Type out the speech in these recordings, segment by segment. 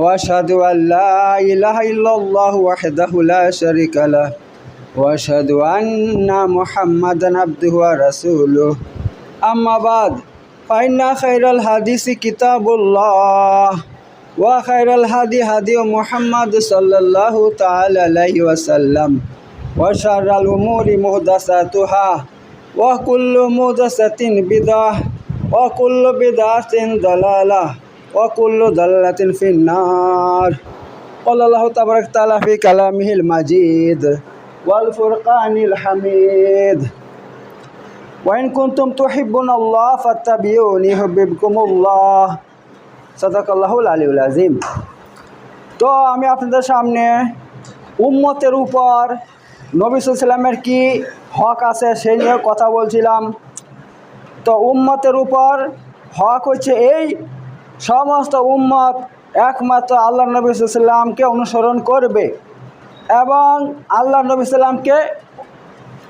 واشهد ان لا اله الا الله وحده لا شريك له واشهد ان محمدا عبده ورسوله اما بعد فان خير الحديث كتاب الله وخير الهدي هدي محمد صلى الله تعالى عليه وسلم وشر الامور محدثاتها وكل محدثه بدعه وكل بدعه ضلاله وكل ضلالة في النار قال الله تبارك وتعالى في كلامه المجيد والفرقان الحميد وإن كنتم تحبون الله فاتبعوني يحببكم الله صدق الله العلي العظيم তো আমি আপনাদের সামনে উম্মতের উপর নবী সাল্লামের কি হক আছে সেই নিয়ে কথা বলছিলাম তো উম্মতের উপর হক হচ্ছে এই সমস্ত উম্মত একমাত্র আল্লাহ নবী সাল্লামকে অনুসরণ করবে এবং আল্লাহ নবী সাল্লামকে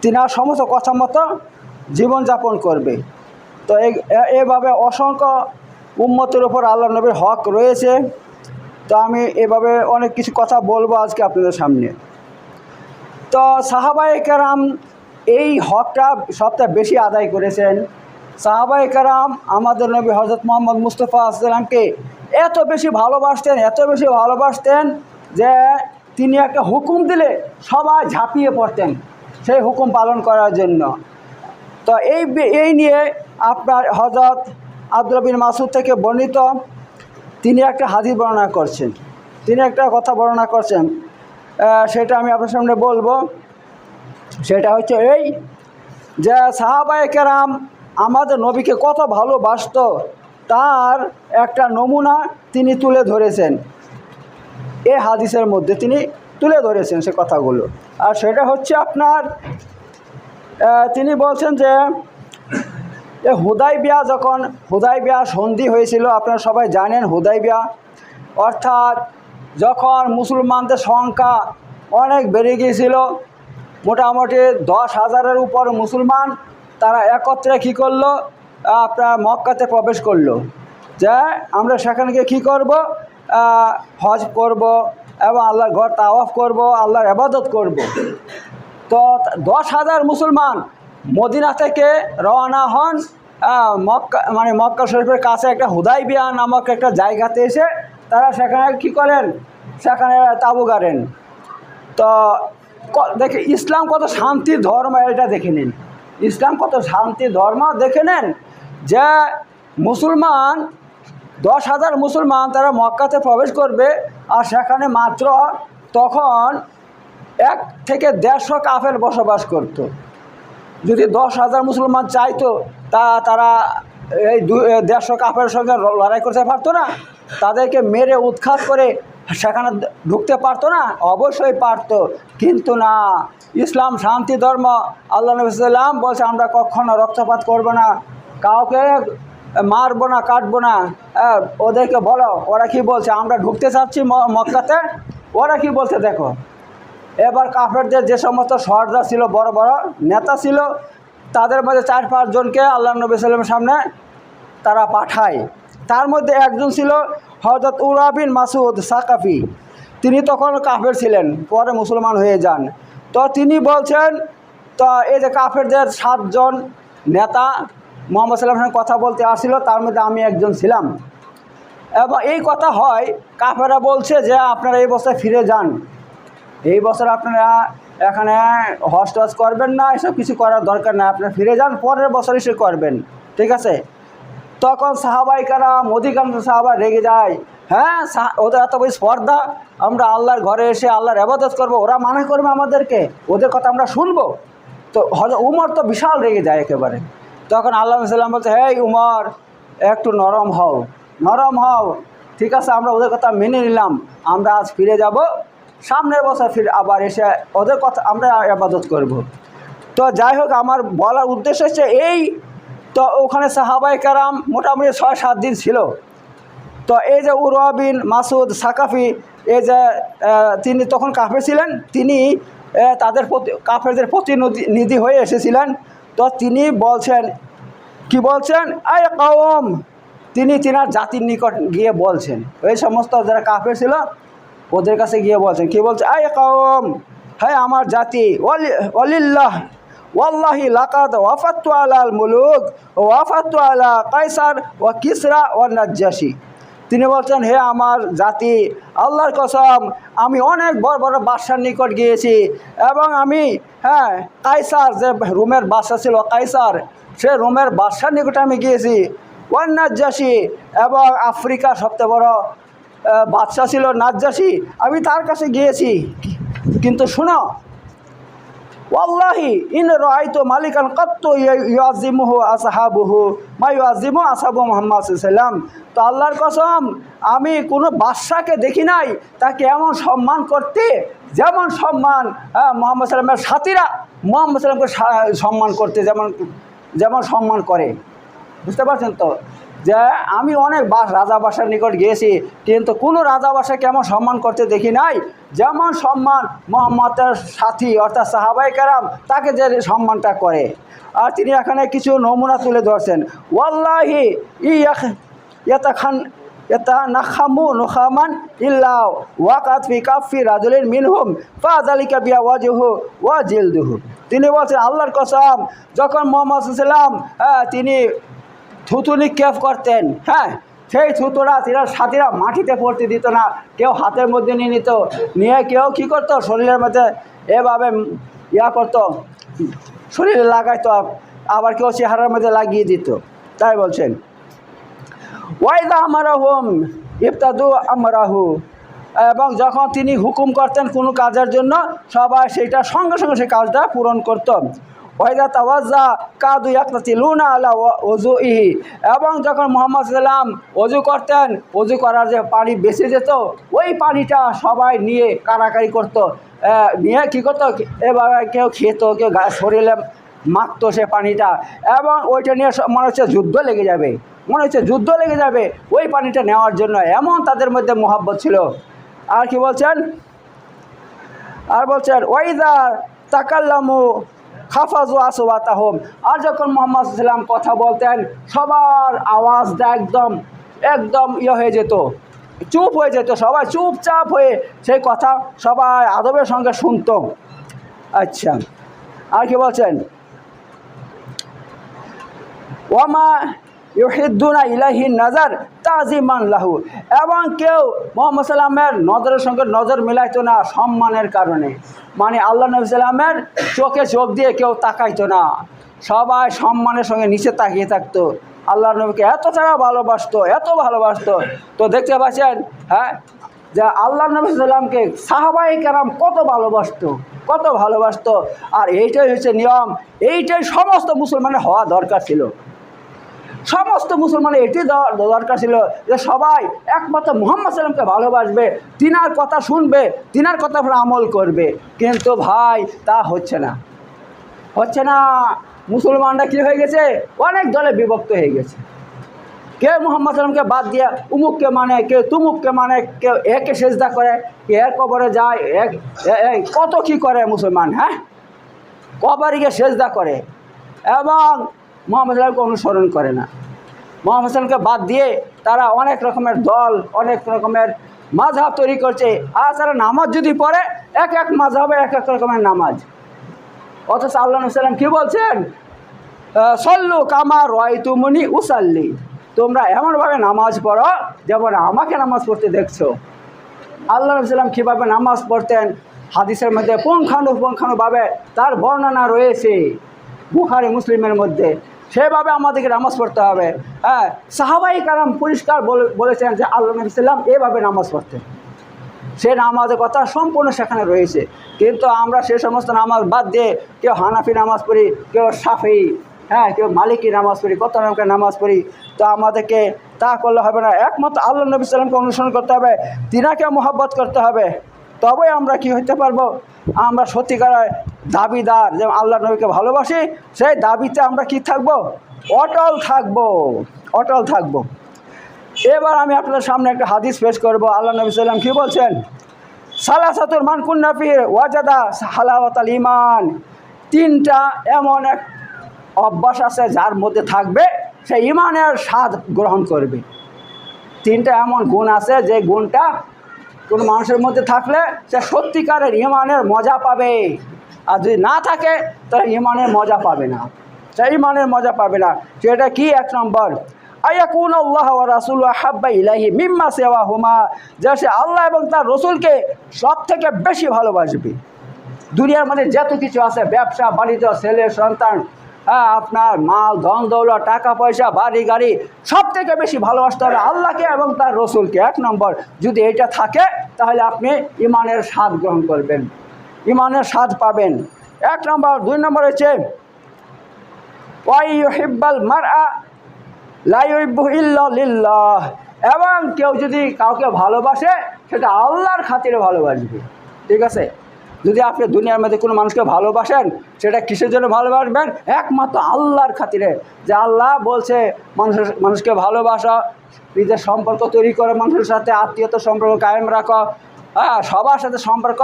তিনার সমস্ত কথা মতো জীবনযাপন করবে। তো এভাবে অসংখ্য উম্মতের উপর আল্লাহ নবীর হক রয়েছে। তো আমি এভাবে অনেক কিছু কথা বলব আজকে আপনাদের সামনে। তো সাহাবাই কারাম এই হকটা সবটা বেশি আদায় করেছেন। সাহাবাই কারাম আমাদের নবী হজরত মোহাম্মদ মুস্তফা আসলামকে এত বেশি ভালোবাসতেন, এত বেশি ভালোবাসতেন যে তিনি একটা হুকুম দিলে সবাই ঝাঁপিয়ে পড়তেন সেই হুকুম পালন করার জন্য। তো এই এই নিয়ে আপনার হজরত আব্দুল মাসুদ থেকে বর্ণিত তিনি একটা হাদিস বর্ণনা করছেন। তিনি একটা কথা বর্ণনা করছেন সেটা আমি আপনার সামনে বলব। সেটা হচ্ছে এই যে সাহাবায়ে কেরাম আমাদের নবীকে কত ভালোবাসত, তার একটা নমুনা তিনি তুলে ধরেছেন। এ হাদিসের মধ্যে তিনি তুলে ধরেছেন সে কথাগুলো। আর সেটা হচ্ছে আপনার তিনি বলছেন যে হুদাই বিয়া যখন হুদাই বিয়া সন্ধি হয়েছিল, আপনারা সবাই জানেন হুদাই বিয়া অর্থাৎ যখন মুসলমানদের সংখ্যা অনেক বেড়ে গিয়েছিল, মোটামুটি দশ হাজারের উপর মুসলমান তারা একত্রে কী করল? আপনার মক্কাতে প্রবেশ করল। যে আমরা সেখানে গিয়ে কী করব? হজ করব এবং আল্লাহর ঘর তাওয়াফ করব, আল্লাহর আবাদত করব। তো দশ হাজার মুসলমান মদিনা থেকে রওনা হন। মক্কা মানে মক্কা শরীফের কাছে একটা হুদাইবিয়া নামক একটা জায়গাতে এসে তারা সেখানে কি করেন? সেখানে তাবু গাড়েন। তো দেখে ইসলাম কত শান্তির ধর্ম, এটা দেখে নিন। ইসলাম কত শান্তি, ধর্ম দেখে নেন যে মুসলমান, দশ হাজার মুসলমান তারা মক্কাতে প্রবেশ করবে আর সেখানে মাত্র তখন এক থেকে দেড়শো কাফের বসবাস করত। যদি দশ হাজার মুসলমান চাইতো, তা তারা এই দু দেড়শো কাফের সঙ্গে লড়াই করতে পারতো না তাদেরকে মেরে উৎখাত করে সেখানে ঢুকতে পারতো না, অবশ্যই পারতো। কিন্তু না, ইসলাম, শান্তি, ধর্ম, আল্লাহ নবী সাল্লাম বলছে, আমরা কখনো রক্তপাত করব না, কাউকে মারবো না, কাটবো না। ওদেরকে বলো, ওরা কি বলছে, আমরা ঢুকতে চাচ্ছি মক্কাতে? ওরা কি বলছে, দেখো। এবার কাফেরদের যে সমস্ত সর্দার ছিল, বড় বড় নেতা ছিল, তাদের মধ্যে চার পাঁচজনকে আল্লাহ নবী সাল্লামের সামনে তারা পাঠায়। তার মধ্যে একজন ছিল হজরত উরাবিন মাসুদ সাকাফি। তিনি তখন কাফের ছিলেন, পরে মুসলমান হয়ে যান। তো তিনি বলছেন, তো এই যে কাফেরদের সাতজন নেতা মোহাম্মদ সাল্লামের কথা বলতে আসছিল তার মধ্যে আমি একজন ছিলাম। এবং এই কথা হয় কাফেরা বলছে যে, আপনারা এই বছর ফিরে যান। এই বছর আপনারা এখানে হজ করবেন না, এসব কিছু করার দরকার না আপনারা ফিরে যান, পরের বছর এসে করবেন। ঠিক আছে? তখন সাহাবাই কারাম অধিকাংশ সাহাবাই রেগে যায়। হ্যাঁ ওদের এত বড় স্পর্ধা। আমরা আল্লাহর ঘরে এসে আল্লাহর আবাদত করব। ওরা মানা করবে আমাদেরকে। ওদের কথা আমরা শুনব। তো হজ উমর তো বিশাল রেগে যায় একেবারে। তখন আল্লাহ সাল্লাম বলছে, হেই উমর, একটু নরম হও। নরম হও। ঠিক আছে, আমরা ওদের কথা মেনে নিলাম। আমরা আজ ফিরে যাব। সামনের বছর ফির আবার এসে ওদের কথা আমরা আবাদত করব। তো যাই হোক, আমার বলার উদ্দেশ্য হচ্ছে এই তো ওখানে সাহাবাই কারাম মোটামুটি ছয়, সাত দিন ছিল। তো এই যে উরবিন মাসুদ সাকাফি, এই যে তিনি তখন কাফের ছিলেন, তিনি তাদের কাফেরদের প্রতিনিধি হয়ে এসেছিলেন। তো তিনি বলছেন, কি বলছেন? আয় কওম! তিনি তিনার জাতির নিকট গিয়ে বলছেন। ওই সমস্ত যারা কাফের ছিল, ওদের কাছে গিয়ে বলছেন। কি বলছে? আয় কওম! হ্যাঁ আমার জাতি ওয়ালিল্লাহ! ওয়াল্লাহি লাকাদ ওয়াফাত্তু আলাল মুলুক ওয়াফাত্তু আলা কাইসার ও কিসরা, ও নাজ্জাসী। তিনি বলছেন, হে আমার জাতি, আল্লাহর কসম, আমি অনেক বড় বড় বাদশার নিকট গিয়েছি, এবং আমি হ্যাঁ কাইসার যে রোমের বাদশা ছিল কাইসার সে রোমের বাদশার নিকট আমি গিয়েছি। ওয়ান্নাজ্জাসী এবং আফ্রিকার সবচেয়ে বড় বাদশা ছিল নাজ্জাসী, আমি তার কাছে গিয়েছি। কিন্তু শোনো ওয়াল্লাহি, ইন রাইতু মালিকান কত্ত ইয়াজিমুহু আসহাবুহু, মা ইয়াজিমু আসহাবু মুহাম্মদ সাল্লাম তো আল্লাহর কসম, আমি কোনো বাদশাকে দেখি নাই, তাকে এমন সম্মান করতে, যেমন সম্মান মোহাম্মদ সাল্লামের সাথীরা মোহাম্মদ সাল্লামকে সম্মান করতে যেমন যেমন সম্মান করে। বুঝতে পারছেন তো? যে আমি অনেক বাস রাজা বাসার নিকট গিয়েছি, কিন্তু কোনো রাজা বাসা কেমন সম্মান করতে দেখি নাই। যেমন সম্মান মোহাম্মদের সাথী, অর্থাৎ সাহাবাই কারাম, তাকে যে সম্মানটা করে। আর তিনি এখানে কিছু নমুনা তুলে ধরছেন। ওয়াল্লাহি ইয়া খান এটা নাখামু নুখামান ইল্লা ওয়াকাত ফি কাফি রাজুলিন মিনহুম, ফাযালিকা বিয়া ওয়াজহু ওয়া জিলদুহু। তিনি বলছেন, আল্লাহর কসম, যখন মোহাম্মদ সাল্লাম তিনি থুতু নিক্ষেপ করতেন। হ্যাঁ সেই থুতুরা তিনার সাথীরা মাটিতে পড়তে দিত না, কেউ হাতের মধ্যে নিয়ে নিত, নিয়ে কেউ কী করতো? শরীরের মধ্যে এভাবে ইয়া করতো, শরীরে লাগাইতো, আবার কেউ চেহারার মধ্যে লাগিয়ে দিত। তাই বলছেন, ওয়াইদা আমারাহুম ইফতাদু আমরাহু। এবং যখন তিনি হুকুম করতেন কোনো কাজের জন্য, সবাই সেইটা সঙ্গে সঙ্গে সেই কাজটা পূরণ করত। ওয়াইদা তাওয়াজা কাদু লুনা আলা ইহি এবং যখন মোহাম্মদ সাল্লাম অজু করতেন অজু করার যে পানি বেঁচে যেত, ওই পানিটা সবাই নিয়ে কারাকারি করতো। নিয়ে কী করতো? এভাবে কেউ খেত, কেউ শরীরে মাখতো সে পানিটা। এবং ওইটা নিয়ে মনে হচ্ছে যুদ্ধ লেগে যাবে। মনে হচ্ছে যুদ্ধ লেগে যাবে ওই পানিটা নেওয়ার জন্য। এমন তাদের মধ্যে মোহাব্বত ছিল। আর কি বলছেন? আর বলছেন, ওয়াইদা তাকাল্লামু খাফাজু আসবাতাহম আর যখন মোহাম্মদ সাল্লাম কথা বলতেন, সবার আওয়াজটা একদম একদম ইয়ে হয়ে যেত, চুপ হয়ে যেত সবাই, চুপচাপ হয়ে সেই কথা সবাই আদবের সঙ্গে শুনত। আচ্ছা আর কি বলছেন? ওয়ামা ইউহিদ্দুনা ইলাহি নাজার তাজিমান লাহু। এবং কেউ মোহাম্মদ সাল্লামের নজরের সঙ্গে নজর মিলাইতো না সম্মানের কারণে। মানে আল্লাহ নবী সাল্লামের চোখে চোখ দিয়ে কেউ তাকাইতো না। সবাই সম্মানের সঙ্গে নিচে তাকিয়ে থাকতো। আল্লাহ নবীকে এত তারা ভালোবাসতো, এত ভালোবাসতো। তো দেখতে পাচ্ছেন হ্যাঁ যে আল্লাহ নবী সাল্লামকে সাহাবাই কেরাম কত ভালোবাসতো কত ভালোবাসতো। আর এইটাই হচ্ছে নিয়ম, এইটাই সমস্ত মুসলমানের হওয়া দরকার ছিল। সমস্ত মুসলমানের এটি দরকার ছিল যে সবাই একমাত্র মোহাম্মদ সাল্লামকে ভালোবাসবে, তিনার কথা শুনবে, তিনার কথা আমল করবে। কিন্তু ভাই, তা হচ্ছে না। হচ্ছে না। মুসলমানরা কী হয়ে গেছে? অনেক দলে বিভক্ত হয়ে গেছে। কে মোহাম্মদ সাল্লামকে বাদ দিয়ে উমুককে মানে কেউ তুমুককে মানে কেউ একে সেজদা করে কে এর কবরে যায় এক কত কি করে মুসলমান হ্যাঁ? কবরকে সেজদা করে। এবং মোহাম্মদ সাল্লামকে অনুসরণ করে না। মোহাম্মদ সাল্লামকে বাদ দিয়ে তারা অনেক রকমের দল, অনেক রকমের মাঝহাব তৈরি করছে। আর তারা নামাজ যদি পড়ে, এক এক মাঝহাবে এক এক রকমের নামাজ। অথচ আল্লাহ সাল্লাম কী বলছেন? সল্লু কামা রয় তুমনি উসাল্লি। তোমরা এমনভাবে নামাজ পড়ো যেমন আমাকে নামাজ পড়তে দেখছ। আল্লাহ সাল্লাম কীভাবে নামাজ পড়তেন? হাদিসের মধ্যে পুঙ্খানুপুঙ্খানুভাবে তার বর্ণনা রয়েছে। বুখারি, মুসলিমের মধ্যে। সেভাবে আমাদেরকে নামাজ পড়তে হবে। হ্যাঁ সাহাবাই কারাম পরিষ্কার বলে- বলেছেন যে আল্লাহ নবী সাল্লাম এভাবে নামাজ পড়তেন। সে নামাজের কথা সম্পূর্ণ সেখানে রয়েছে। কিন্তু আমরা সে সমস্ত নামাজ বাদ দিয়ে কেউ হানাফি নামাজ পড়ি, কেউ সাফি হ্যাঁ কেউ মালিকি নামাজ পড়ি, কত নামকে নামাজ পড়ি, তো আমাদেরকে তা করলে হবে না। একমাত্র আল্লাহ নবী সাল্লামকে অনুসরণ করতে হবে তিনাকে মোহাব্বত করতে হবে। তবে আমরা কি হতে পারব? আমরা সত্যিকারের দাবিদার যেমন আল্লাহ নবীকে ভালোবাসি, সেই দাবিতে আমরা কি থাকব? অটল থাকব অটল থাকব। এবার আমি আপনার সামনে একটা হাদিস পেশ করব। আল্লাহ নবী সাল্লাম কি বলছেন? সালাসাতুর মান কুন্নাফির ওয়াজাদা হালাওয়াত আল ইমান তিনটা এমন এক অভ্যাস আছে যার মধ্যে থাকবে, সে ইমানের স্বাদ গ্রহণ করবে। তিনটা এমন গুণ আছে যে গুণটা কোনো মানুষের মধ্যে থাকলে সে সত্যিকারের ইমানের মজা পাবে। আর যদি না থাকে তাহলে ইমানের মজা পাবে না। সে ইমানের মজা পাবে না। সেটা কি এক নম্বর? আয়াকুন আল্লাহ রাসুল হাব্বা ইলাহি মিম্মা সেওয়া হুমা যে সে আল্লাহ এবং তার রসুলকে সব থেকে বেশি ভালোবাসবে। দুনিয়ার মধ্যে যত কিছু আছে, ব্যবসা, বাণিজ্য, ছেলে, সন্তান হ্যাঁ আপনার মাল, ধন, দৌলত, টাকা, পয়সা, বাড়ি, গাড়ি সব থেকে বেশি ভালোবাসতে হবে আল্লাহকে এবং তার রসুলকে। এক নম্বর, যদি এটা থাকে, তাহলে আপনি ইমানের স্বাদ গ্রহণ করবেন। ইমানের স্বাদ পাবেন। এক নম্বর, দুই নম্বর হচ্ছে, ওয়াই হিব্বাল মার এবং কেউ যদি কাউকে ভালোবাসে, সেটা আল্লাহর খাতিরে ভালোবাসবে। ঠিক আছে? যদি আপনি দুনিয়ার মধ্যে কোনো মানুষকে ভালোবাসেন, সেটা কিসের জন্য ভালোবাসবেন? একমাত্র আল্লাহর খাতিরে। যে আল্লাহ বলছে, মানুষের, মানুষকে ভালোবাসা, নিজের সম্পর্ক তৈরি করে, মানুষের সাথে আত্মীয়তা সম্পর্ক কায়েম রাখো। হ্যাঁ সবার সাথে সম্পর্ক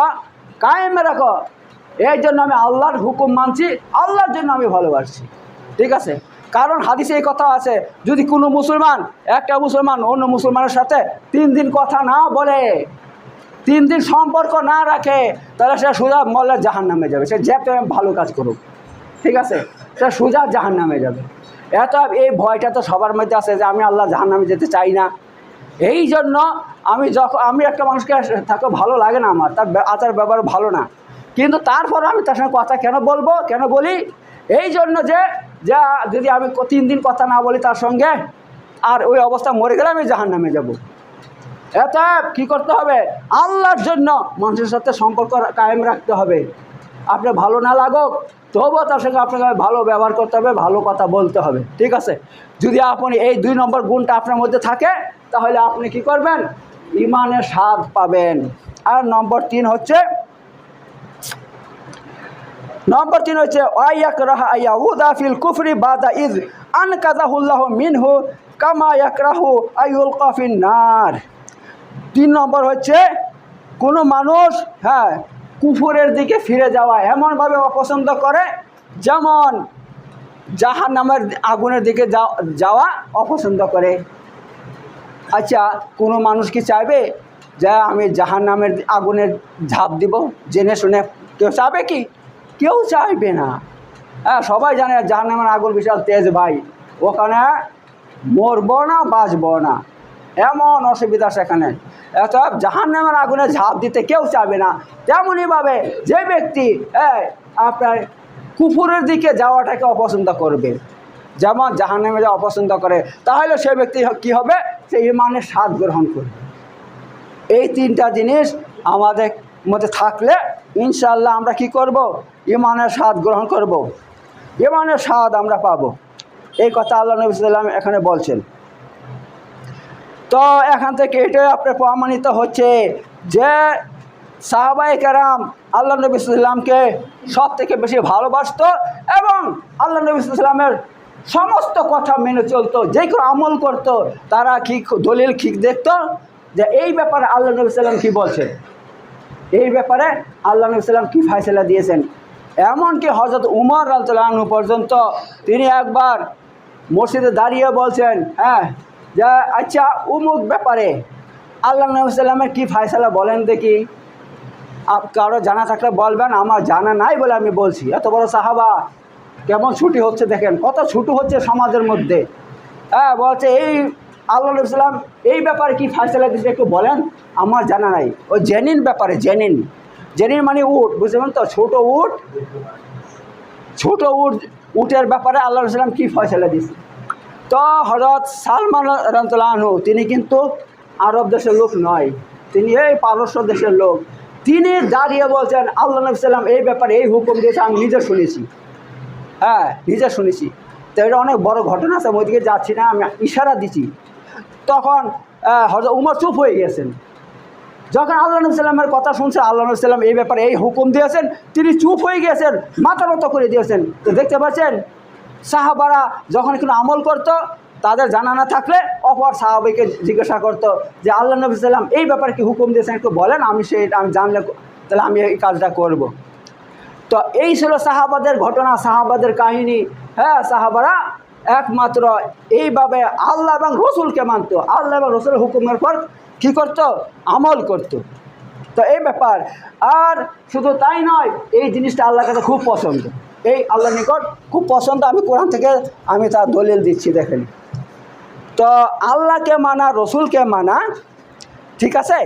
কায়েম রাখো। এই জন্য আমি আল্লাহর হুকুম মানছি, আল্লাহর জন্য আমি ভালোবাসছি। ঠিক আছে? কারণ হাদিসে এই কথা আছে, যদি কোনো মুসলমান, একটা মুসলমান অন্য মুসলমানের সাথে তিন দিন কথা না বলে তিন দিন সম্পর্ক না রাখে, তাহলে সে সোজা মল্লার জাহান নামে যাবে। সে যেতে ভালো কাজ করুক। ঠিক আছে? সে সোজা জাহান নামে যাবে। এত এই ভয়টা তো সবার মধ্যে আছে যে আমি আল্লাহ জাহান নামে যেতে চাই না। এই জন্য আমি যখন আমি একটা মানুষকে তাকে ভালো লাগে না আমার, তার আচার ব্যবহার ভালো না। কিন্তু তারপর আমি তার সঙ্গে কথা কেন বলব, কেন বলি? এই জন্য যে, যা, যদি আমি তিন দিন কথা না বলি তার সঙ্গে, আর ওই অবস্থা মরে গেলে আমি জাহান নামে যাব। এত কি করতে হবে? আল্লাহর জন্য মানুষের সাথে সম্পর্ক কায়েম রাখতে হবে। আপনি ভালো না লাগুক, তবুও তার সঙ্গে আপনাকে ভালো ব্যবহার করতে হবে, ভালো কথা বলতে হবে। ঠিক আছে? যদি আপনি এই দুই নম্বর গুণটা আপনার মধ্যে থাকে, তাহলে আপনি কি করবেন? ইমানের স্বাদ পাবেন। আর নম্বর তিন হচ্ছে, নম্বর তিন হচ্ছে ওয়াইয়াক রাহা ইয়াউদা ফিল কুফরি বাদা ইজ আন কাজাহুল্লাহ মিনহু কামা ইয়াকরাহু আইউল কফিন নার। তিন নম্বর হচ্ছে, কোনো মানুষ হ্যাঁ কুফুরের দিকে ফিরে যাওয়া এমনভাবে অপছন্দ করে যেমন জাহান নামের আগুনের দিকে যাও- যাওয়া অপছন্দ করে। আচ্ছা কোনো মানুষ কি চাইবে যা আমি জাহান নামের আগুনের ঝাঁপ দিব? জেনে শুনে কেউ চাবে কি? কেউ চাইবে না। হ্যাঁ সবাই জানে জাহান নামের আগুন বিশাল তেজ ভাই। ওখানে মরবো না, বাঁচবো না। এমন অসুবিধা সেখানে। এত জাহান নামের আগুনে ঝাঁপ দিতে কেউ চাবে না। তেমনইভাবে যে ব্যক্তি আপনার কুকুরের দিকে যাওয়াটাকে অপছন্দ করবে, যেমন জাহান নামে যাওয়া অপছন্দ করে, তাহলে সে ব্যক্তি কি হবে? সে ইমানের স্বাদ গ্রহণ করবে। এই তিনটা জিনিস আমাদের মধ্যে থাকলে ইনশাল্লাহ আমরা কি করব? ইমানের স্বাদ গ্রহণ করব। ইমানের স্বাদ আমরা পাবো। এই কথা আল্লাহ নবী সাল্লাম এখানে বলছেন। তো এখান থেকে এটাই আপনার প্রমাণিত হচ্ছে যে সাহাবাই কেরাম আল্লাহ নবী সাল্লামকে সব থেকে বেশি ভালোবাসত এবং আল্লাহ নবী সাল্লামের সমস্ত কথা মেনে চলতো, যে কেউ আমল করতো, তারা কি দলিল ঠিক দেখত যে এই ব্যাপারে আল্লাহ নবী সাল্লাম কী বলছেন? এই ব্যাপারে আল্লাহ নবী সাল্লাম কী ফায়সলা দিয়েছেন? এমনকি হজরত উমর রাজু পর্যন্ত তিনি একবার মসজিদে দাঁড়িয়ে বলছেন হ্যাঁ যে আচ্ছা উমুক ব্যাপারে আল্লাহ নবী সাল্লামের কী ফায়সালা বলেন দেখি? কারও জানা থাকলে বলবেন, আমার জানা নাই বলে আমি বলছি। এত বড় সাহাবা, কেমন ছুটি হচ্ছে দেখেন, কত ছুটি হচ্ছে সমাজের মধ্যে। হ্যাঁ বলছে, এই আল্লাহ নবী সাল্লাম, এই ব্যাপারে কি ফায়সালা দিচ্ছে একটু বলেন, আমার জানা নাই। ও জেনিন ব্যাপারে, জেনিন। জেনিন মানে উট বুঝলেন তো? ছোট উট ছোট উট, উটের ব্যাপারে আল্লাহ সাল্লাম কী ফয়সলা দিচ্ছে তো হজরত সালমান রহমতুল্লাহনু তিনি কিন্তু আরব দেশের লোক নয়, তিনি এই পারস্য দেশের লোক। তিনি দাঁড়িয়ে বলছেন, আল্লাহ নবী সাল্লাম এই ব্যাপারে এই হুকুম দিয়েছে, আমি নিজে শুনেছি। হ্যাঁ নিজে শুনেছি। তো এটা অনেক বড় ঘটনা আছে ওইদিকে যাচ্ছি না, আমি ইশারা দিচ্ছি। তখন হজরত উমর চুপ হয়ে গেছেন। যখন আল্লাহ নবী সাল্লামের কথা শুনছেন, আল্লাহ নবী সাল্লাম এই ব্যাপারে এই হুকুম দিয়েছেন, তিনি চুপ হয়ে গিয়েছেন মাথা মতো করে দিয়েছেন। তো দেখতে পাচ্ছেন সাহাবারা যখন কোনো আমল করত, তাদের জানা না থাকলে অপর সাহাবিকে জিজ্ঞাসা করতো যে, আল্লাহ নবী সাল্লাম এই ব্যাপারে কি হুকুম দিয়েছেন? একটু বলেন, আমি সেই, আমি জানলে তাহলে আমি এই কাজটা করব। তো এই ছিল সাহাবাদের ঘটনা, সাহাবাদের কাহিনী। হ্যাঁ সাহাবারা একমাত্র এইভাবে আল্লাহ এবং রসুলকে মানতো। আল্লাহ এবং রসুলের হুকুমের পর কী করতো? আমল করতো। তো এই ব্যাপার। আর শুধু তাই নয়, এই জিনিসটা আল্লাহর কাছে খুব পছন্দ। এই আল্লাহ নিকট খুব পছন্দ। আমি কোরআন থেকে আমি তার দলিল দিচ্ছি, দেখেন। তো আল্লাহকে মানা, রসুলকে মানা, ঠিক আছে?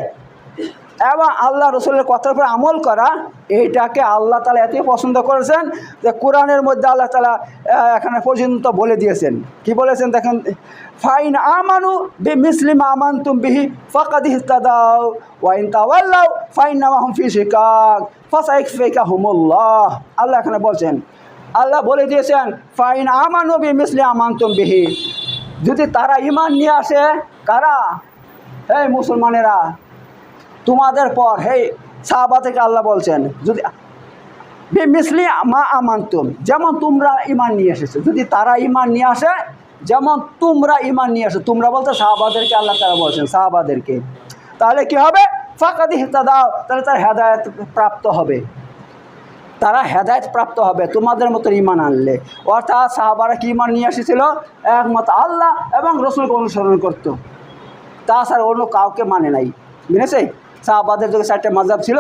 এবং আল্লাহ রসুলের কথার উপর আমল করা, এইটাকে আল্লাহ তালা এতই পছন্দ করেছেন যে কোরআনের মধ্যে আল্লাহ তালা এখানে পর্যন্ত বলে দিয়েছেন। কি বলেছেন দেখেন? ফাইন আমানু বি মিসলিম আমান তুম বিহি ফাকাদ ইহতাদাও ওয়াইন তাওয়াল্লাও ফাইন নামাহুম ফি শিকাক ফাসাইক ফেকা হুমুল্লাহ। আল্লাহ এখানে বলছেন, আল্লাহ বলে দিয়েছেন, ফাইন আমানু বি মিসলি আমান তুম বিহি। যদি তারা ইমান নিয়ে আসে, কারা? এই মুসলমানেরা। তোমাদের পর, হে সাহাবা থেকে আল্লাহ বলছেন, যদি মিসলি মা আমান্তুম, যেমন তোমরা ইমান নিয়ে এসেছ, যদি তারা ইমান নিয়ে আসে, যেমন তোমরা ইমান নিয়ে আসো, তোমরা বলতে সাহাবাদেরকে আল্লাহ তারা বলছেন, সাহাবাদেরকে। তাহলে কি হবে? ফাঁকাদি দাও তাহলে তার হেদায়ত প্রাপ্ত হবে। তারা হেদায়ত প্রাপ্ত হবে, তোমাদের মতো ইমান আনলে। অর্থাৎ সাহাবারা কি ইমান নিয়ে এসেছিল? একমত আল্লাহ এবং রসুলকে অনুসরণ করতো। তাছাড়া অন্য কাউকে মানে নাই। বুঝেছে সাহাবাদের যখন চারটে মাজাব ছিল,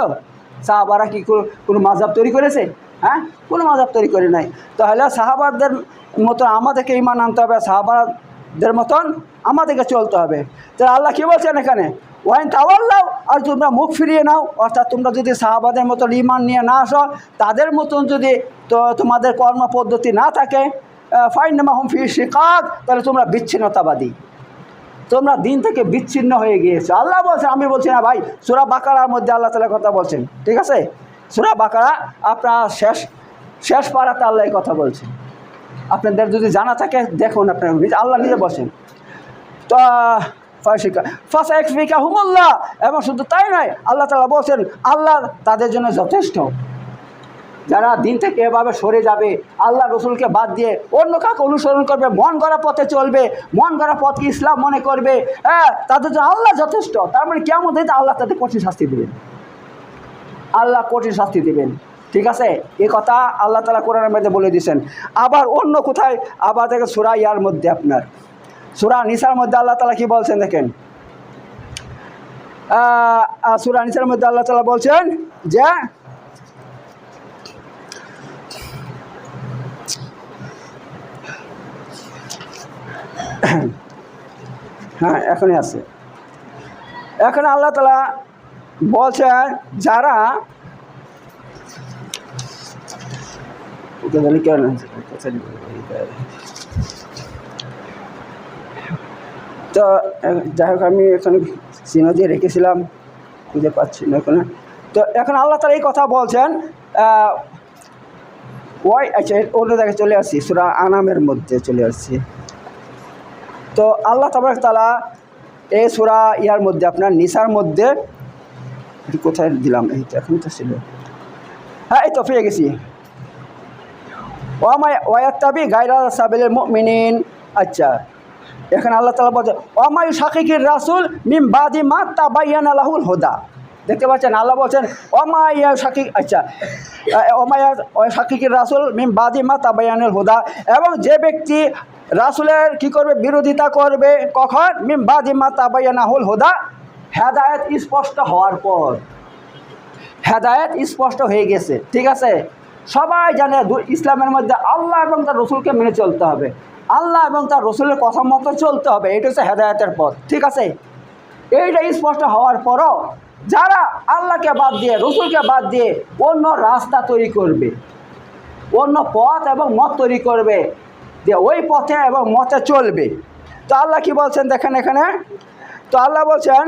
সাহাবারা কি কোনো- মাজাব তৈরি করেছে? হ্যাঁ? কোনো মাজাব তৈরি করে নাই। তাহলে সাহাবাদের মতন আমাদেরকে ইমান আনতে হবে সাহাবাদের মতন আমাদেরকে চলতে হবে। তাহলে আল্লাহ কী বলছেন এখানে? ওয়াইন তাওয়াল্লাও আর তোমরা মুখ ফিরিয়ে নাও। অর্থাৎ তোমরা যদি সাহাবাদের মতন ইমান নিয়ে না আসো, তাদের মতন যদি তো তোমাদের কর্ম পদ্ধতি না থাকে ফাইন হুম ফি শিকাক, তাহলে তোমরা বিচ্ছিন্নতাবাদী। তোমরা দিন থেকে বিচ্ছিন্ন হয়ে গিয়েছো। আল্লাহ বলছে আমি বলছি না ভাই, সুরা বাকারার মধ্যে আল্লাহ তালা কথা বলছেন, ঠিক আছে? সুরা বাকারা আপনার শেষ শেষ পাড়াতে আল্লাহ কথা বলছেন। আপনাদের যদি জানা থাকে, দেখুন আপনার আল্লাহ নিজে বলছেন তো ফাঁসা হুমুল্লাহ। এবং শুধু তাই নয়, আল্লাহ তালা বলছেন, আল্লাহ তাদের জন্য যথেষ্ট। যারা দিন থেকে এভাবে সরে যাবে, আল্লাহ রসুলকে বাদ দিয়ে অন্য কাউকে অনুসরণ করবে, মন করা পথে চলবে, মন গড়া পথকে ইসলাম মনে করবে হ্যাঁ তাদের জন্য আল্লাহ যথেষ্ট। তার মানে কেমন দিতে আল্লাহ তাদের কঠিন শাস্তি দেবেন। আল্লাহ কঠিন শাস্তি দেবেন। ঠিক আছে? এ কথা আল্লাহ তালা কোরআনের মধ্যে বলে দিয়েছেন। আবার অন্য কোথায়? আবার দেখেন সুরা ইয়ার মধ্যে আপনার। সুরা নিসার মধ্যে আল্লাহ তালা কি বলছেন দেখেন? সুরা নিসার মধ্যে আল্লাহ তালা বলছেন যে হ্যাঁ এখনই আছে। এখন আল্লাহ তালা বলছে, যারা তো, যাই হোক, আমি এখন চিহ্ন দিয়ে রেখেছিলাম, খুঁজে পাচ্ছি না এখন। তো, এখন আল্লাহ তালা এই কথা বলছেন ওয়াই আচ্ছা অন্য জায়গায় চলে আসছি সুরা আনামের মধ্যে চলে আসছি তো আল্লাহ তাবারক তালা এই সুরা ইয়ার মধ্যে, আপনার নিসার মধ্যে কোথায় দিলাম? এই তো এখন তো ছিল। হ্যাঁ এই তো পেয়ে গেছি। ওয়ামায় ওয়াত্তাবি গায়রা সাবিলের মুমিনিন। আচ্ছা এখানে আল্লাহ তালা বলছে ওমাই শাকিকির রাসুল মিম বাদি মা তাবাইয়ান আলাহুল হোদা। দেখতে পাচ্ছেন, আল্লাহ বলছেন ওমাইয়া শাকিক আচ্ছা ওমাইয়া শাকিকির রাসুল মিম বাদি মা তাবাইয়ানুল হোদা। এবং যে ব্যক্তি রাসুলের কি করবে? বিরোধিতা করবে। কখন? মিম বাদি মা তাবাইয়ানাহুল হোদা। হেদায়ত স্পষ্ট হওয়ার পর। হেদায়ত স্পষ্ট হয়ে গেছে। ঠিক আছে? সবাই জানে ইসলামের মধ্যে আল্লাহ এবং তার রসুলকে মেনে চলতে হবে। আল্লাহ এবং তার রসুলের কথা মতো চলতে হবে। এটা হচ্ছে হেদায়তের পথ। ঠিক আছে? এইটা স্পষ্ট হওয়ার পরও যারা আল্লাহকে বাদ দিয়ে, রসুলকে বাদ দিয়ে অন্য রাস্তা তৈরি করবে, অন্য পথ এবং মত তৈরি করবে যে ওই পথে এবং মতে চলবে। তো আল্লাহ কি বলছেন? দেখেন এখানে। তো আল্লাহ বলছেন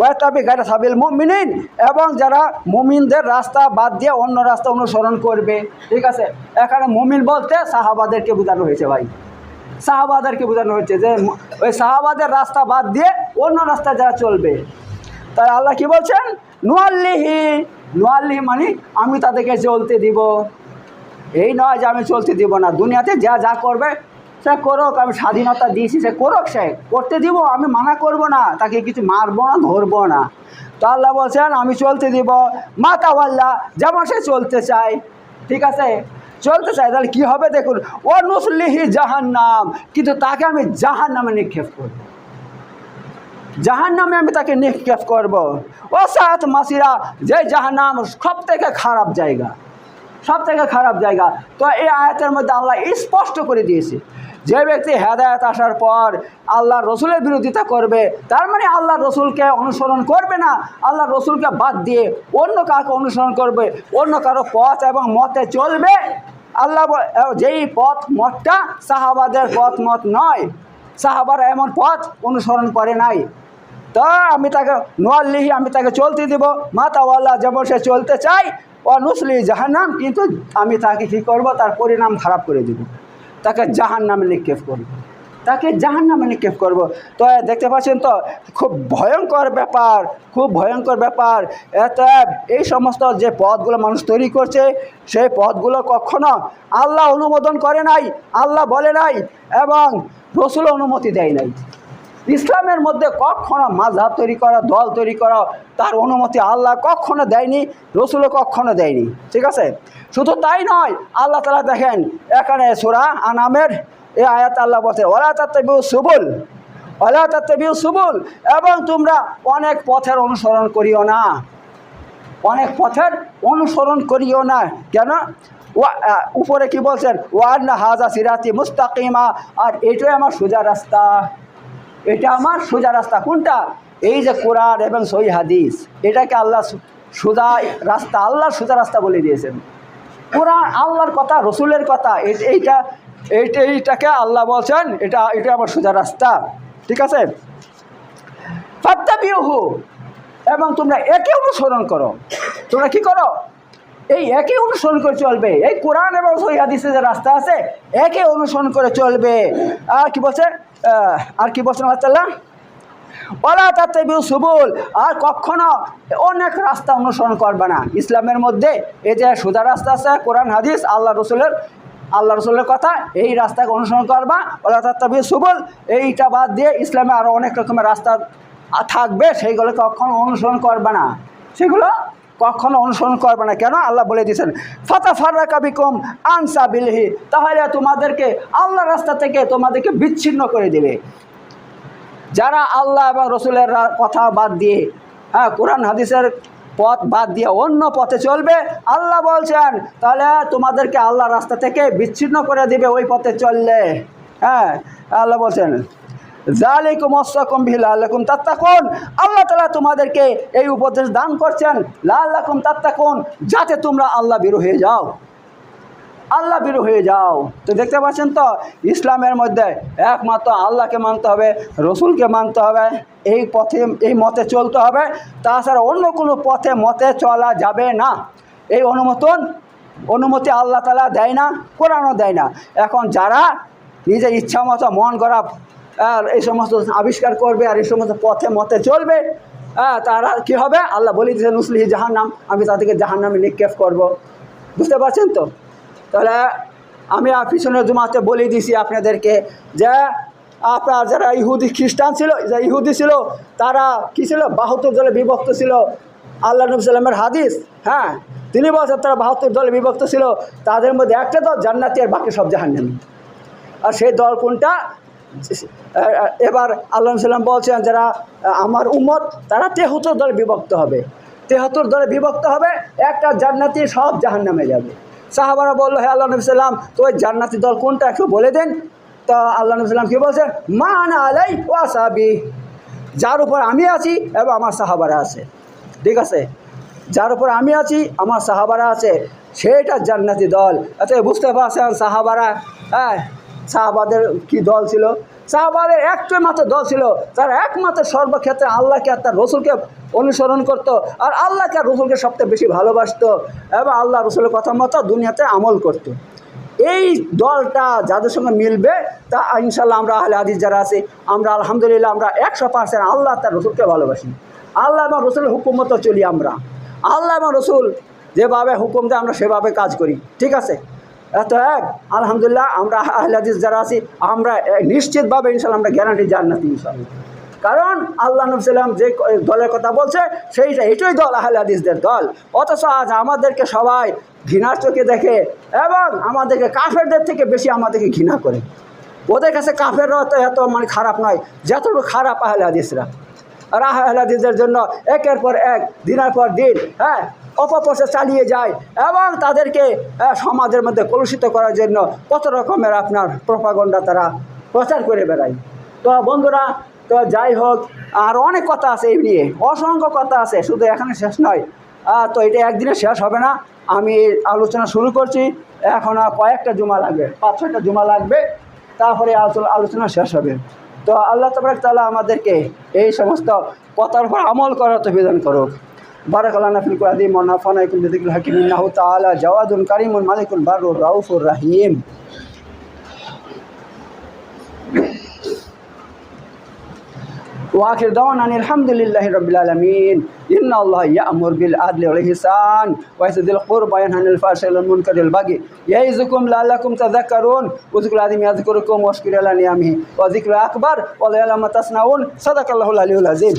ওয়াতাবি গাড়ি সাবিল মুমিনিন এবং যারা মুমিনদের রাস্তা বাদ দিয়ে অন্য রাস্তা অনুসরণ করবে। ঠিক আছে? এখানে মুমিন বলতে সাহাবাদেরকে বোঝানো হয়েছে ভাই। সাহাবাদেরকে বোঝানো হয়েছে যে ওই সাহাবাদের রাস্তা বাদ দিয়ে অন্য রাস্তা যারা চলবে। তাই আল্লাহ কি বলছেন? নোয়াল্লিহি নোয়াল্লিহি মানে আমি তাদেরকে চলতে দিব। এই নয় যে আমি চলতে দিব না। দুনিয়াতে যা যা করবে, সে করুক, আমি স্বাধীনতা দিয়েছি, সে করুক সে। করতে দিব, আমি মানা করব না, তাকে কিছু মারবো না, ধরবো না। তো আল্লাহ বলছেন, আমি চলতে দিব। মাতাওয়াল্লাহ যেমন সে চলতে চায়। ঠিক আছে? চলতে চায়, তাহলে কী হবে দেখুন। ও নুসলিহি জাহান নাম কিন্তু তাকে আমি জাহান নামে নিক্ষেপ করব। জাহান নামে আমি তাকে নিক্ষেপ করব। ও সাত মাসিরা, যে জাহান নাম সব থেকে খারাপ জায়গা। সব থেকে খারাপ জায়গা। তো এই আয়াতের মধ্যে আল্লাহ স্পষ্ট করে দিয়েছে, যে ব্যক্তি হেদায়ত আসার পর আল্লাহ রসুলের বিরোধিতা করবে, তার মানে আল্লাহ রসুলকে অনুসরণ করবে না আল্লাহ রসুলকে বাদ দিয়ে অন্য কাউকে অনুসরণ করবে, অন্য কারও পথ এবং মতে চলবে। আল্লাহ যেই পথ মতটা সাহাবাদের পথ মত নয়, সাহাবারা এমন পথ অনুসরণ করে নাই। তা আমি তাকে নোয়াল্লিহি আমি তাকে চলতে দেব, মাতাওয়াল্লাহ যেমন সে চলতে চাই ও নুসলি জাহান্নাম, কিন্তু আমি তাকে কী করব? তার পরিণাম খারাপ করে দেব। তাকে জাহান নামে নিক্ষেপ করব। তাকে জাহান নামে নিক্ষেপ করব। তো দেখতে পাচ্ছেন তো, খুব ভয়ঙ্কর ব্যাপার, খুব ভয়ঙ্কর ব্যাপার। এত এই সমস্ত যে পথগুলো মানুষ তৈরি করছে, সেই পথগুলো কখনো আল্লাহ অনুমোদন করে নাই, আল্লাহ বলে নাই, এবং রসুল অনুমতি দেয় নাই। ইসলামের মধ্যে কখনো মাঝহাব তৈরি করা, দল তৈরি করা তার অনুমতি আল্লাহ কখনো দেয়নি, রসুলও কখনো দেয়নি। ঠিক আছে? শুধু তাই নয়, আল্লাহ তালা দেখেন, এখানে সুরা আনামের এ আয়াত আল্লাহ বলছে ওলা তাত্তাবিউ সুবুল ওলা তাত্তাবিউ সুবুল এবং তোমরা অনেক পথের অনুসরণ করিও না। অনেক পথের অনুসরণ করিও না। কেন? উপরে কি বলছেন? ওয়ান হাজা সিরাতি মুস্তাকিমা আর এটাই আমার সোজা রাস্তা। এটা আমার সোজা রাস্তা। কোনটা? এই যে কোরআন এবং সই হাদিস, এটাকে আল্লাহ সোজা রাস্তা, আল্লাহর সোজা রাস্তা বলে দিয়েছেন। কোরআন আল্লাহর কথা, রসুলের কথা এইটা এইটা, এইটাকে আল্লাহ বলছেন, এটা এটা আমার সোজা রাস্তা। ঠিক আছে? ফাত্তাবিউহু, এবং তোমরা একে অনুসরণ করো। তোমরা কি করো? এই একে অনুসরণ করে চলবে। এই কোরআন এবং সহি যে রাস্তা আছে, একে অনুসরণ করে চলবে। আর কি বলছে? আর কি বলছেন আল্লাহ তাআলা? ওলা তাতে সুবুল, আর কখনো অনেক রাস্তা অনুসরণ করবে না। ইসলামের মধ্যে এই যে সোজা রাস্তা আছে, কোরআন, হাদিস, আল্লাহ রসুলের আল্লাহ রসুলের কথা, এই রাস্তাকে অনুসরণ করবা। ওলা তাত্তাবি সুবুল, এইটা বাদ দিয়ে ইসলামে আরও অনেক রকমের রাস্তা থাকবে সেইগুলো কখনো অনুসরণ করবে না। সেগুলো কখনো অনুসরণ করবে না। কেন? আল্লাহ বলে দিয়েছেন ফাতা ফাররা কাবিকুম আনসা বিলহি তাহলে তোমাদেরকে আল্লাহ রাস্তা থেকে তোমাদেরকে বিচ্ছিন্ন করে দেবে। যারা আল্লাহ এবং রসুলের কথা বাদ দিয়ে হ্যাঁ কোরআন হাদিসের পথ বাদ দিয়ে অন্য পথে চলবে, আল্লাহ বলছেন, তাহলে তোমাদেরকে আল্লাহ রাস্তা থেকে বিচ্ছিন্ন করে দিবে ওই পথে চললে। হ্যাঁ আল্লাহ বলছেন আল্লাহ তালা তোমাদেরকে এই উপদেশ দান করছেন যাতে তোমরা আল্লাহ বিরু হয়ে যাও। আল্লাহ বিরু হয়ে যাও। তো দেখতে পাচ্ছেন তো, ইসলামের মধ্যে একমাত্র আল্লাহকে মানতে হবে, রসুলকে মানতে হবে, এই পথে, এই মতে চলতে হবে। তাছাড়া অন্য কোনো পথে, মতে চলা যাবে না। এই অনুমোদন, অনুমতি আল্লাহ তালা দেয় না, কোরআনও দেয় না। এখন যারা নিজের ইচ্ছা মতো মন করা আর এই সমস্ত আবিষ্কার করবে আর এই সমস্ত পথে মতে চলবে। হ্যাঁ তারা কি হবে? আল্লাহ বলি বলে দিয়েছে নুসলিহি জাহান্নাম। আমি তাদেরকে জাহান্নামে নিক্ষেপ করব। বুঝতে পারছেন তো? তাহলে আমি পিছনের জুমাতে বলে দিছি আপনাদেরকে যে আপনার যারা ইহুদি খ্রিস্টান ছিল যে ইহুদি ছিল, তারা কী ছিল? বাহাত্তর দলে বিভক্ত ছিল। আল্লাহ নবী সাল্লামের হাদিস হ্যাঁ তিনি বলছেন তারা বাহাত্তর দলে বিভক্ত ছিল। তাদের মধ্যে একটা দল জান্নাতি আর বাকি সব জাহান্নামী। আর সেই দল কোনটা? এবার আল্লাহ সাল্লাম বলছেন যারা আমার উম্মত, তারা তেহত্তর দলে বিভক্ত হবে। তেহত্তর দলে বিভক্ত হবে, একটা জান্নাতি সব জাহান নামে যাবে। সাহাবারা বলল, হে আল্লাহ নবী সাল্লাম, তো ওই জান্নাতি দল কোনটা একটু বলে দেন। তো আল্লাহ নবী সাল্লাম কী বলছেন? মা না আলাই ওয়াসাবি যার উপর আমি আছি এবং আমার সাহাবারা আছে। ঠিক আছে? যার উপর আমি আছি, আমার সাহাবারা আছে সেটা জান্নাতি দল। এত বুঝতে পারছেন সাহাবারা? হ্যাঁ। সাহাবাদের কি দল ছিল? সাহাবাদের একটাই মাত্র দল ছিল তারা একমাত্র সর্বক্ষেত্রে আল্লাহকে আর তার রসুলকে অনুসরণ করত আর আল্লাহকে আর রসুলকে সবচেয়ে বেশি ভালোবাসত এবং আল্লাহ রসুলের কথা মতো দুনিয়াতে আমল করত। এই দলটা যাদের সঙ্গে মিলবে, তা ইনশাল্লাহ আমরা আহলে হাদিস যারা আছি, আমরা আলহামদুলিল্লাহ আমরা একশো পার্সেন্ট আল্লাহ তার রসুলকে ভালোবাসি। আল্লাহ এবং রসুলের হুকুম মতো চলি আমরা। আল্লাহ এবং রসুল যেভাবে হুকুম দেয়, আমরা সেভাবে কাজ করি। ঠিক আছে? এত এক, আলহামদুলিল্লাহ, আমরা আহলাদিস যারা আছি, আমরা নিশ্চিতভাবে ইনশাল্লাহ আমরা গ্যারান্টি জান্নাতি ইনশাল্লাহ কারণ আল্লাহ নবসাল্লাম যে দলের কথা বলছে সেইটা এটাই দল, আহলে হাদিসদের দল। অথচ আজ আমাদেরকে সবাই ঘৃণার চোখে দেখে এবং আমাদেরকে কাফেরদের থেকে বেশি আমাদেরকে ঘৃণা করে। ওদের কাছে কাফেররা তো এত মানে খারাপ নয়, যতটুকু খারাপ আহলে হাদিসরা। আর আহলে হাদিসদের জন্য একের পর এক, দিনের পর দিন হ্যাঁ অপপ্রচার চালিয়ে যায় এবং তাদেরকে সমাজের মধ্যে কলুষিত করার জন্য কত রকমের আপনার প্রপাগণ্ডা তারা প্রচার করে বেড়ায়। তো বন্ধুরা, তো যাই হোক, আর অনেক কথা আছে এই নিয়ে, অসংখ্য কথা আছে, শুধু এখানে শেষ নয়। তো এটা একদিনে শেষ হবে না, আমি আলোচনা শুরু করছি। এখন কয়েকটা জুমা লাগবে, পাঁচ ছয়টা জুমা লাগবে, তারপরে আলোচনা- শেষ হবে। তো আল্লাহ তবরাক তাআলা আমাদেরকে এই সমস্ত কথার উপর আমল করার তো বিধান করুক। بارك الله في القرآن ونفعنا يكون بذكر الحكيم إنه تعالى جواد كريم ملك بر رؤوف رحيم واخر دعوانا ان الحمد لله رب العالمين ان الله يامر بالعدل والاحسان وايتاء ذي القربى وينهى عن الفحشاء والمنكر والبغي يعظكم لعلكم تذكرون واذكروا العظيم يذكركم واشكروا على نعمه وذكر اكبر ولا يعلم ما تصنعون صدق الله العلي العظيم